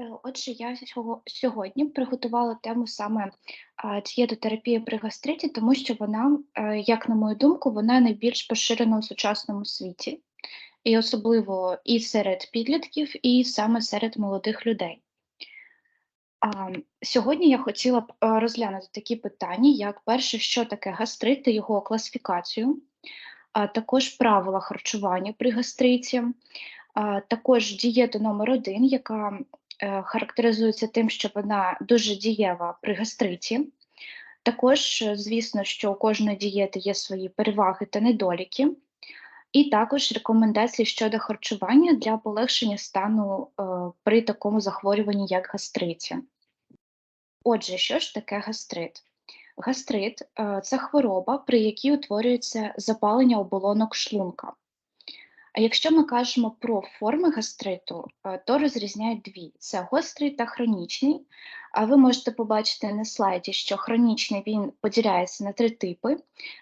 Е, Отже, я сьогодні приготувала тему саме дієтотерапії при гастриті, тому що вона, е, як на мою думку, вона найбільш поширена у сучасному світі, і особливо і серед підлітків, і саме серед молодих людей. Сьогодні я хотіла б е, розглянути такі питання, як перше, що таке гастрит та його класифікацію, також правила харчування при гастриті, також дієта номер один, яка характеризується тим, що вона дуже дієва при гастриті. Також, е, звісно, що у кожної дієти є свої переваги та недоліки, і також рекомендації щодо харчування для полегшення стану е, при такому захворюванні, як гастриті. Отже, що ж таке гастрит? Гастрит е, це хвороба, при якій утворюється запалення оболонок шлунка. А якщо ми кажемо про форми гастриту, е, то розрізняють дві: це гострий та хронічний. А ви можете побачити на слайді, що хронічний він поділяється на три типи: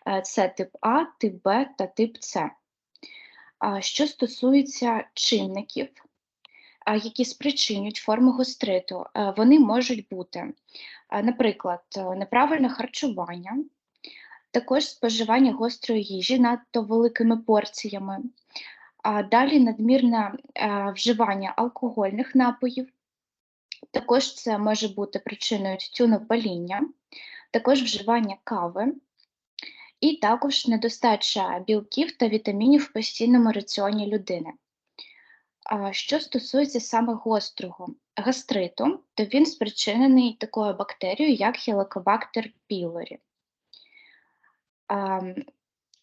Е, це тип А, тип Б та тип С. Що стосується чинників, які спричинюють форми гостриту, е, вони можуть бути, наприклад, неправильне харчування, також споживання гострої їжі надто великими порціями, далі надмірне е, вживання алкогольних напоїв. Також це може бути причиною тютюнопаління, також вживання кави, і також недостача білків та вітамінів в постійному раціоні людини. Що стосується саме гострого гастриту, то він спричинений такою бактерією, як Helicobacter pylori.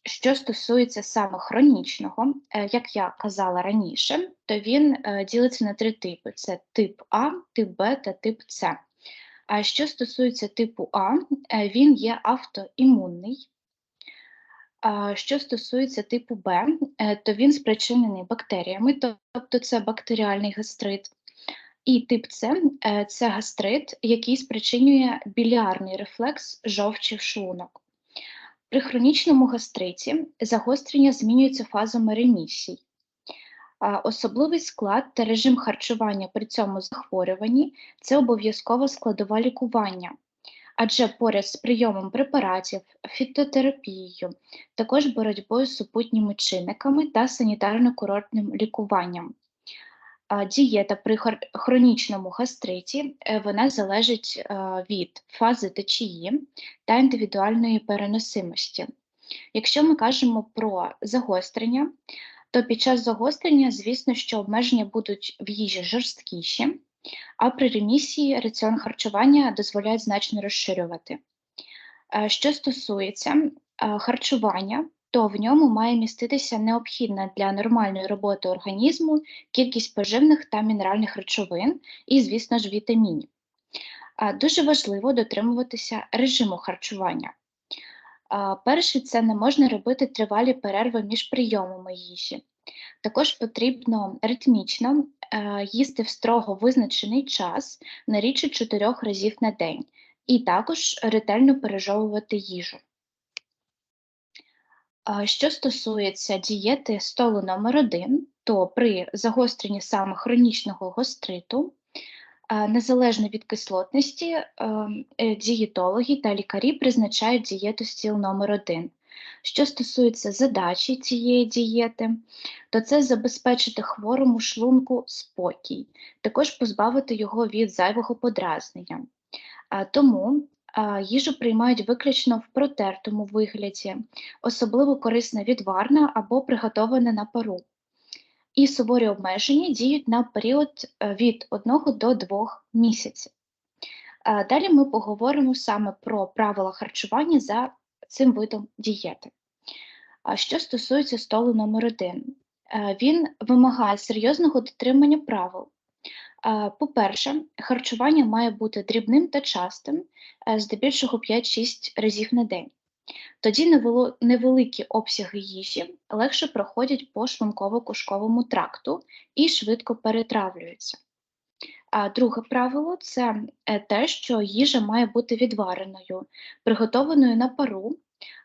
Що стосується саме хронічного, е, як я казала раніше, то він е, ділиться на три типи: це тип А, тип Б та тип С. А що стосується типу А, е, він є автоімунний. Що стосується типу Б, то він спричинений бактеріями, тобто це бактеріальний гастрит. І тип С це гастрит, який спричинює біліарний рефлекс жовчі в шлунок. При хронічному гастриті загострення змінюється фазами ремісій. Особливий склад та режим харчування при цьому захворюванні це обов'язкова складова лікування, адже поряд з прийомом препаратів, фітотерапією, також боротьбою з супутніми чинниками та санітарно-курортним лікуванням. Дієта при хронічному гастриті е, вона залежить е, від фази течії та індивідуальної переносимості. Якщо ми кажемо про загострення, то під час загострення, звісно, що обмеження будуть в їжі жорсткіші, а при ремісії раціон харчування дозволяють значно розширювати. Е, Що стосується харчування, то в ньому має міститися необхідна для нормальної роботи організму кількість поживних та мінеральних речовин і, звісно ж, вітамінів. Дуже важливо дотримуватися режиму харчування. Перше, це не можна робити тривалі перерви між прийомами їжі. Також потрібно ритмічно е, їсти в строго визначений час, не рідше 4 разів на день, і також ретельно пережовувати їжу. Що стосується дієти столу номер 1 то при загостренні саме хронічного гостриту, незалежно від кислотності, е, дієтологи та лікарі призначають дієту стіл номер 1 Що стосується задачі цієї дієти, то це забезпечити хворому шлунку спокій, також позбавити його від зайвого подразнення. Тому їжу приймають виключно в протертому вигляді, особливо корисна відварна або приготована на пару. І суворі обмеження діють на період е, від 1 до 2 місяців. Далі ми поговоримо саме про правила харчування за цим видом дієти. Що стосується столу номер 1 він вимагає серйозного дотримання правил. По-перше, харчування має бути дрібним та частим, е, здебільшого 5-6 разів на день. Тоді невеликі обсяги їжі легше проходять по шлунково-кишковому тракту і швидко перетравлюються. А друге правило це е, те, що їжа має бути відвареною, приготованою на пару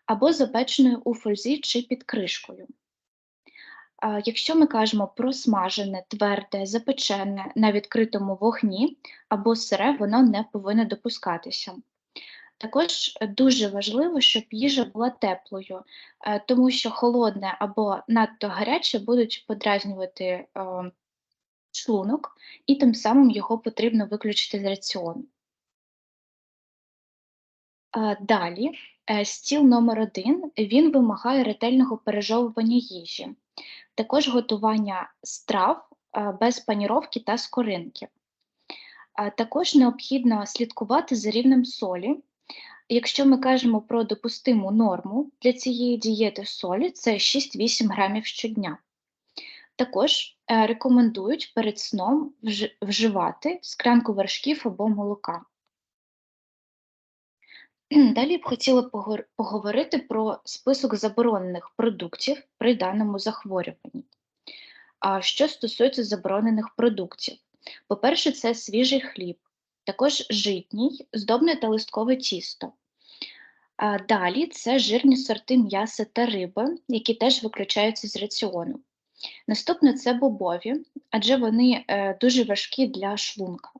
або запеченою у фользі чи під кришкою. Якщо ми кажемо про смажене, тверде, запечене на відкритому вогні або сире, воно не повинно допускатися. Також дуже важливо, щоб їжа була теплою, е, тому що холодне або надто гаряче будуть подразнювати е, шлунок, і тим самим його потрібно виключити з раціону. Далі, е, стіл номер один він вимагає ретельного пережовування їжі, також готування страв е, без паніровки та скоринки. Також необхідно слідкувати за рівнем солі. Якщо ми кажемо про допустиму норму для цієї дієти солі, це 6-8 грамів щодня. Також е, рекомендують перед сном вживати склянку вершків або молока. Далі б хотіла поговорити про список заборонених продуктів при даному захворюванні. А що стосується заборонених продуктів, по-перше, це свіжий хліб, також житній, здобне та листкове тісто. А далі це жирні сорти м'яса та риби, які теж виключаються з раціону. Наступне це бобові, адже вони е, дуже важкі для шлунка.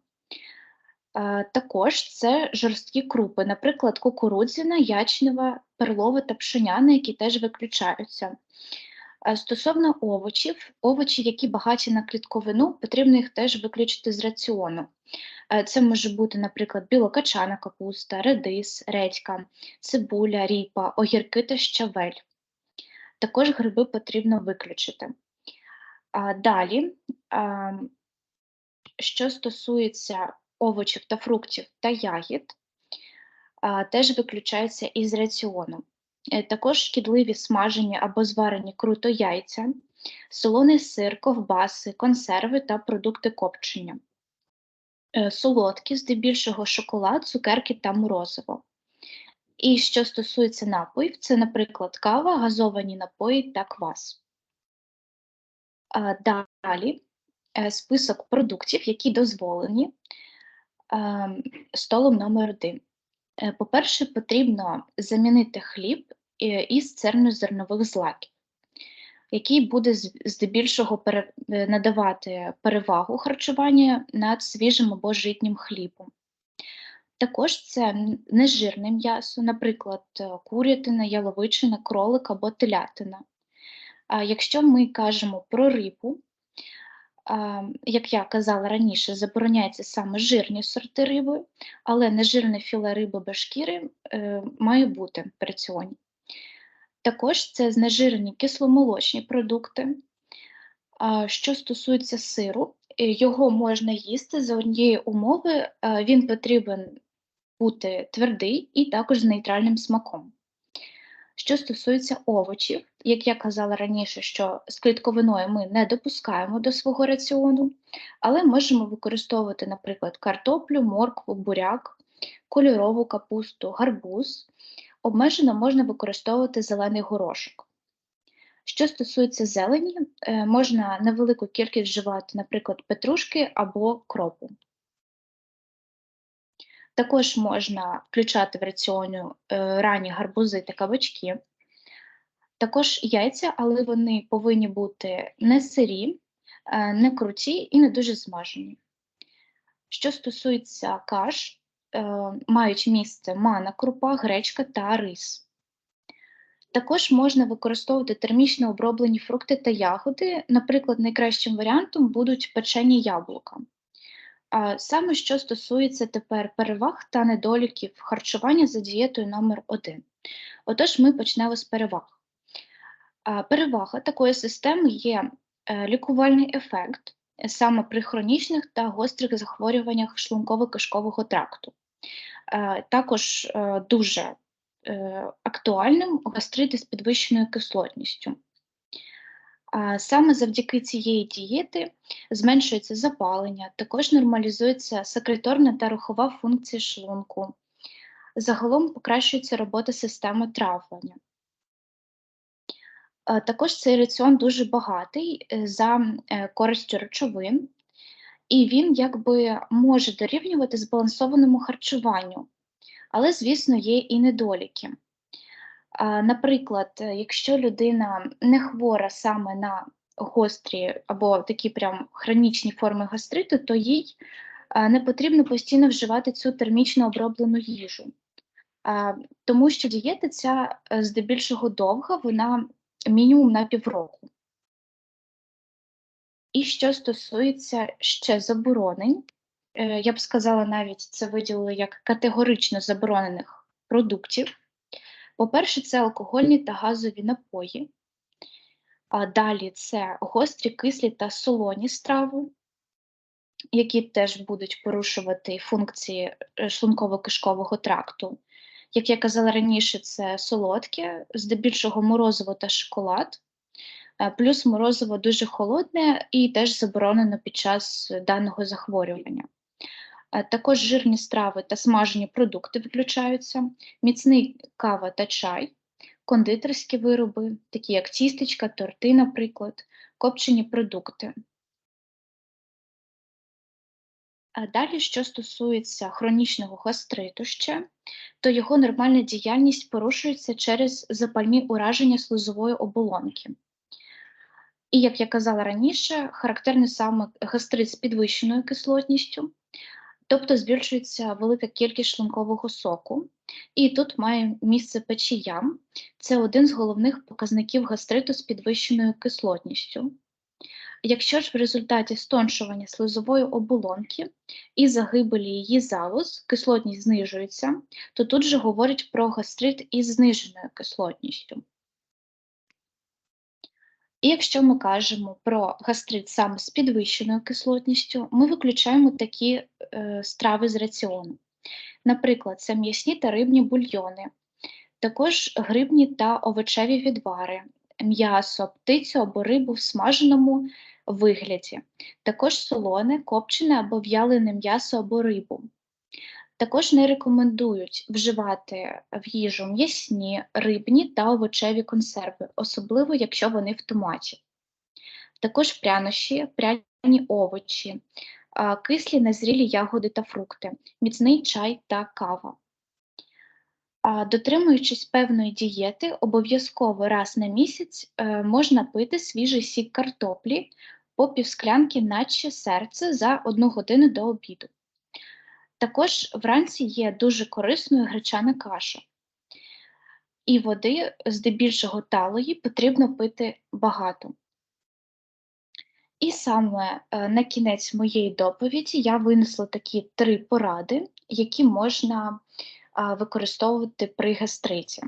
Також це жорсткі крупи, наприклад, кукурудзяна, ячнева, перлова та пшеняна, які теж виключаються. Стосовно овочів, овочі, які багаті на клітковину, потрібно їх теж виключити з раціону. Це може бути, наприклад, білокачана капуста, редис, редька, цибуля, ріпа, огірки та щавель. Також гриби потрібно виключити. Далі, що стосується овочів та фруктів та ягід, теж виключаються із раціону. Е, Також шкідливі смажені або зварені круто яйця, солоний сир, ковбаси, консерви та продукти копчення. Е, Солодкі, здебільшого шоколад, цукерки та морозиво. І що стосується напоїв, це, наприклад, кава, газовані напої та квас. Далі е, список продуктів, які дозволені ем, столом номер 1. По-перше, потрібно замінити хліб е, із цельнозернових злаків, який буде здебільшого пере- е, надавати перевагу харчуванню над свіжим або житнім хлібом. Також це нежирне м'ясо, наприклад, е, курятина, яловичина, кролик або телятина. А якщо ми кажемо про рибу, як я казала раніше, забороняється саме жирні сорти риби, але нежирне філе риби без шкіри е, має бути в раціоні. Також це знежирені кисломолочні продукти. Що стосується сиру, е, його можна їсти за однієї умови, е, він потрібен бути твердий і також з нейтральним смаком. Що стосується овочів, як я казала раніше, що з клітковиною ми не допускаємо до свого раціону, але можемо використовувати, наприклад, картоплю, моркву, буряк, кольорову капусту, гарбуз. Обмежено можна використовувати зелений горошок. Що стосується зелені, е, можна невелику кількість вживати, наприклад, петрушки або кропу. Також можна включати в раціону е, ранні гарбузи та кабачки. Також яйця, але вони повинні бути не сирі, е, не круті і не дуже смажені. Що стосується каш, е, мають місце мана, крупа, гречка та рис. Також можна використовувати термічно оброблені фрукти та ягоди. Наприклад, найкращим варіантом будуть печені яблука. Саме що стосується тепер переваг та недоліків харчування за дієтою номер 1 Отож, ми почнемо з переваг. Перевага такої системи є е, лікувальний ефект е, саме при хронічних та гострих захворюваннях шлунково-кишкового тракту. Також е, дуже актуальним гастрити з підвищеною кислотністю. Саме завдяки цієї дієти зменшується запалення, також нормалізується секреторна та рухова функція шлунку. Загалом покращується робота системи травлення. Е, Також цей раціон дуже багатий е, за е, користю речовин, і він якби може дорівнювати збалансованому харчуванню, але, звісно, є і недоліки. Наприклад, е, якщо людина не хвора саме на гострі або такі прям хронічні форми гастриту, то їй е, не потрібно постійно вживати цю термічно оброблену їжу. Тому що дієта ця е, здебільшого довга, вона мінімум на півроку. І що стосується ще заборонень, я б сказала, навіть це виділили як категорично заборонених продуктів. По-перше, це алкогольні та газові напої. А далі це гострі, кислі та солоні страви, які теж будуть порушувати функції е, шлунково-кишкового тракту. Як я казала раніше, це солодке, здебільшого морозиво та шоколад, е, плюс морозиво дуже холодне і теж заборонено під час даного захворювання. Е, Також жирні страви та смажені продукти виключаються, міцний кава та чай, кондитерські вироби, такі як тістечка, торти, наприклад, копчені продукти. А далі, що стосується хронічного гастриту ще, то його нормальна діяльність порушується через запальні ураження слизової оболонки. І, як я казала раніше, характерний саме гастрит з підвищеною кислотністю, тобто збільшується велика кількість шлункового соку, і тут має місце печія. Це один з головних показників гастриту з підвищеною кислотністю. Якщо ж в результаті стоншування слизової оболонки і загибелі її залоз кислотність знижується, то тут же говорять про гастрит із зниженою кислотністю. І якщо ми кажемо про гастрит саме з підвищеною кислотністю, ми виключаємо такі е, страви з раціону. Наприклад, це м'ясні та рибні бульйони, також грибні та овочеві відвари, м'ясо, птицю або рибу в смаженому вигляді, також солоне, копчене або в'ялене м'ясо або рибу. Також не рекомендують вживати в їжу м'ясні, рибні та овочеві консерви, особливо якщо вони в томаті. Також прянощі, пряні овочі, кислі незрілі ягоди та фрукти, міцний чай та кава. Дотримуючись певної дієти, обов'язково раз на місяць е, можна пити свіжий сік картоплі по півсклянки, наче серце за одну годину до обіду. Також вранці є дуже корисною гречана каша. І води, здебільшого талої, потрібно пити багато. І саме е, на кінець моєї доповіді я винесла такі три поради, які можна використовувати при гастриті.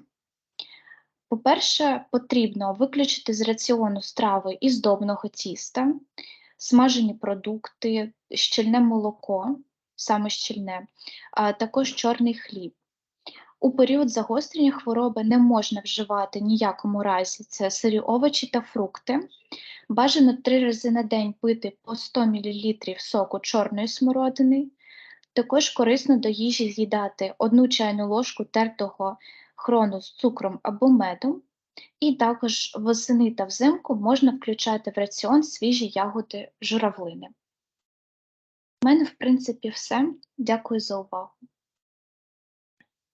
По-перше, потрібно виключити з раціону страви із добного тіста, смажені продукти, щільне молоко, саме щільне, а також чорний хліб. У період загострення хвороби не можна вживати ніякому разі це сирі овочі та фрукти. Бажано три рази на день пити по 100 мл соку чорної смородини. Також корисно до їжі з'їдати одну чайну ложку тертого хрону з цукром або медом. І також восени та взимку можна включати в раціон свіжі ягоди журавлини. У мене, в принципі, все. Дякую за увагу.